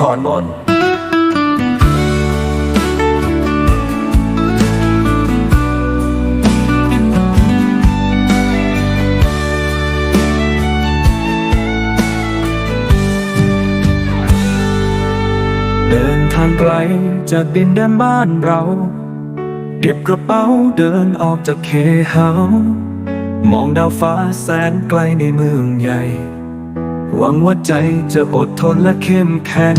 ถอนมนเดินทางไกลจากดินแดนบ้านเราเก็บกระเป๋าเดินออกจากเคเฮามองดาวฟ้าแสนไกลในเมืองใหญ่ หวังว่าใจจะอดทนและเข้มแข็ง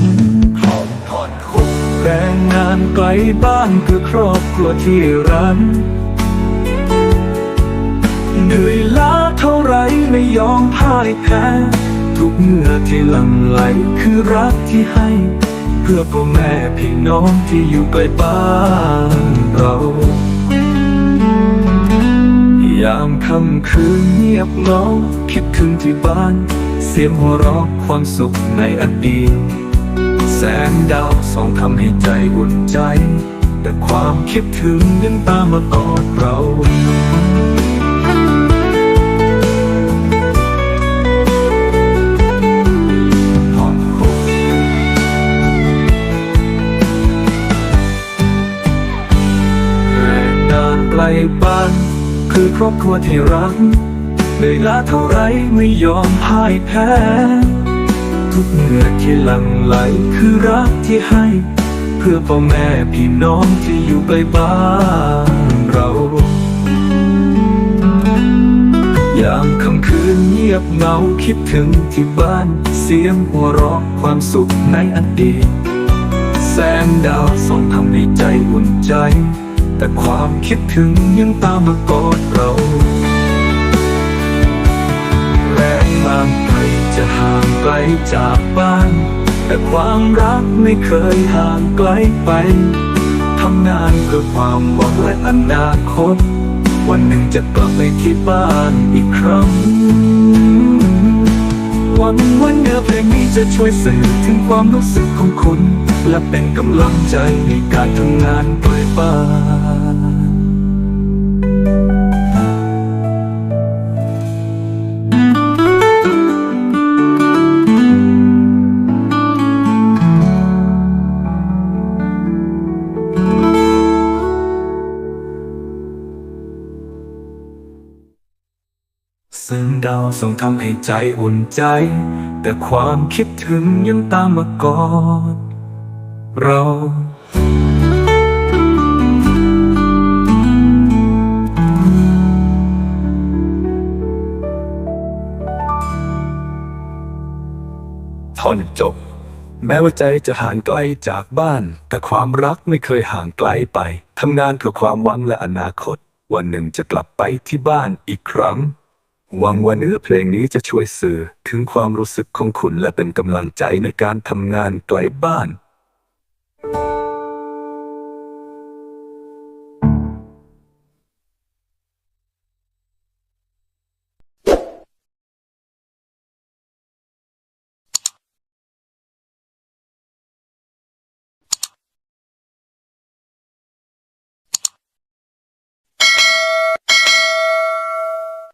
ถอนถอนทุกแรงงานไกลบ้านคือครอบครัวที่รักเหนื่อยล้าเท่าไรไม่ยอมพ่ายแพ้ ทุกเหงื่อที่หลั่งไหลคือรักที่ให้ เพื่อพ่อแม่พี่น้องที่อยู่ใกล้บ้านเรายามค่ำคืนเงียบเหงาคิดถึงที่บ้าน เสียงหัวเราะความสุขในอดีต แสงดาวส่องทำให้ใจอุ่นใจ แต่ความคิดถึงยังตามมากอดเราถอนทุกข์แรงงานไกลบ้านคือครอบครัวที่รัก เหนื่อยล้าเท่าไรไม่ยอมพ่ายแพ้ ทุกเหงื่อที่หลั่งไหลคือรักที่ให้ เพื่อพ่อแม่พี่น้องที่อยู่ใกล้บ้านเรายามค่ำคืนเงียบเหงาคิดถึงที่บ้าน เสียงหัวเราะความสุขในอดีตแสงดาวส่องทำให้ใจอุ่นใจ แต่ความคิดถึงยังตามมากอดเรา จะห่างไกลจากบ้าน แต่ความรักไม่เคยห่างไกลไป ทำงานเพื่อความหวังและอนาคต วันหนึ่งจะกลับไปที่บ้านอีกครั้งหวังว่าเนื้อเพลงนี้จะช่วยสื่อถึงความรู้สึกของคุณ และเป็นกำลังใจในการทำงานไกลบ้าน ซึ่งดาวส่งทำให้ใจอุ่นใจ แต่ความคิดถึงยังตามมากอดเราท่อนจบ แม้ว่าใจจะห่างไกลจากบ้าน แต่ความรักไม่เคยห่างไกลไปทำงานเพื่อความหวังและอนาคต วันหนึ่งจะกลับไปที่บ้านอีกครั้ง หวังว่าเนื้อเพลงนี้จะช่วยสื่อถึงความรู้สึกของคุณและเป็นกำลังใจในการทำงานไกลบ้าน